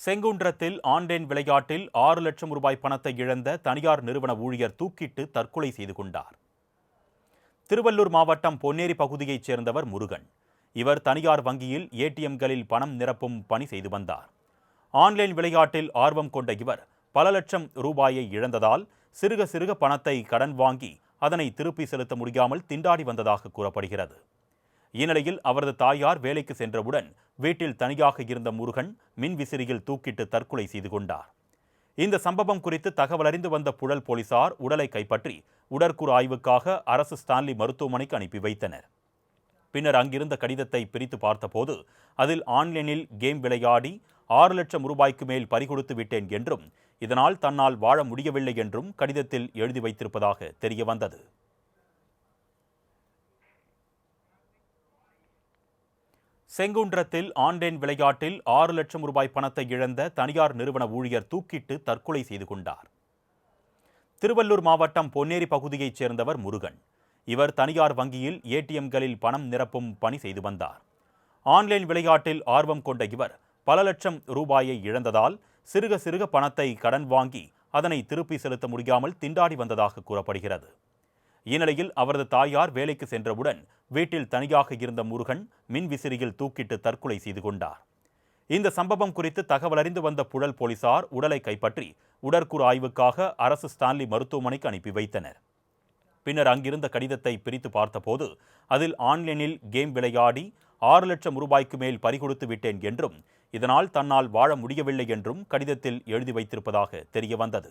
செங்குன்றத்தில் online விளையாட்டில் ஆறு லட்சம் ரூபாய் பணத்தை இழந்த தனியார் நிறுவன ஊழியர் தூக்கிட்டு தற்கொலை செய்து கொண்டார். திருவள்ளூர் மாவட்டம் பொன்னேரி பகுதியைச் சேர்ந்தவர் முருகன். இவர் தனியார் வங்கியில் ஏடிஎம்களில் பணம் நிரப்பும் பணி செய்து வந்தார். ஆன்லைன் விளையாட்டில் ஆர்வம் கொண்ட இவர் பல லட்சம் ரூபாயை இழந்ததால் சிறுக சிறுக பணத்தை கடன் வாங்கி அதனை திருப்பி செலுத்த முடியாமல் திண்டாடி வந்ததாக கூறப்படுகிறது. இந்நிலையில் அவரது தாயார் வேலைக்கு சென்றவுடன் வீட்டில் தனியாக இருந்த முருகன் மின் விசிறியில் தூக்கிட்டு தற்கொலை செய்து கொண்டார். இந்த சம்பவம் குறித்து தகவல் அறிந்து வந்த புழல் போலீசார் உடலை கைப்பற்றி உடற்கூறு ஆய்வுக்காக அரசு ஸ்டான்லி மருத்துவமனைக்கு அனுப்பி வைத்தனர். பின்னர் அங்கிருந்த கடிதத்தை பிரித்து பார்த்தபோது அதில் ஆன்லைனில் கேம் விளையாடி ஆறு லட்சம் ரூபாய்க்கு மேல் பறிகொடுத்து விட்டேன் என்றும் இதனால் தன்னால் வாழ முடியவில்லை என்றும் கடிதத்தில் எழுதி வைத்திருப்பதாக தெரிய வந்தது செங்குன்றத்தில் ஆன்லைன் விளையாட்டில் ஆறு லட்சம் ரூபாய் பணத்தை இழந்த தனியார் நிறுவன ஊழியர் தூக்கிட்டு தற்கொலை செய்து கொண்டார். திருவள்ளூர் மாவட்டம் பொன்னேரி பகுதியைச் சேர்ந்தவர் முருகன். இவர் தனியார் வங்கியில் ஏடிஎம்களில் பணம் நிரப்பும் பணி செய்து வந்தார். ஆன்லைன் விளையாட்டில் ஆர்வம் கொண்ட இவர் பல லட்சம் ரூபாயை இழந்ததால் சிறுக சிறுக பணத்தை கடன் வாங்கி அதனை திருப்பி செலுத்த முடியாமல் திண்டாடி வந்ததாக கூறப்படுகிறது. இந்நிலையில் அவரது தாயார் வேலைக்கு சென்றவுடன் வீட்டில் தனியாக இருந்த முருகன் மின் விசிறியில் தூக்கிட்டு தற்கொலை செய்து கொண்டார். இந்த சம்பவம் குறித்து தகவல் அறிந்து வந்த புழல் போலீசார் உடலை கைப்பற்றி உடற்கூறு ஆய்வுக்காக அரசு ஸ்டான்லி மருத்துவமனைக்கு அனுப்பி வைத்தனர். பின்னர் அங்கிருந்த கடிதத்தை பிரித்து பார்த்தபோது அதில் ஆன்லைனில் கேம் விளையாடி ஆறு லட்சம் ரூபாய்க்கு மேல் பறிகொடுத்து விட்டேன் என்றும் இதனால் தன்னால் வாழ முடியவில்லை என்றும் கடிதத்தில் எழுதி வைத்திருப்பதாக தெரிய வந்தது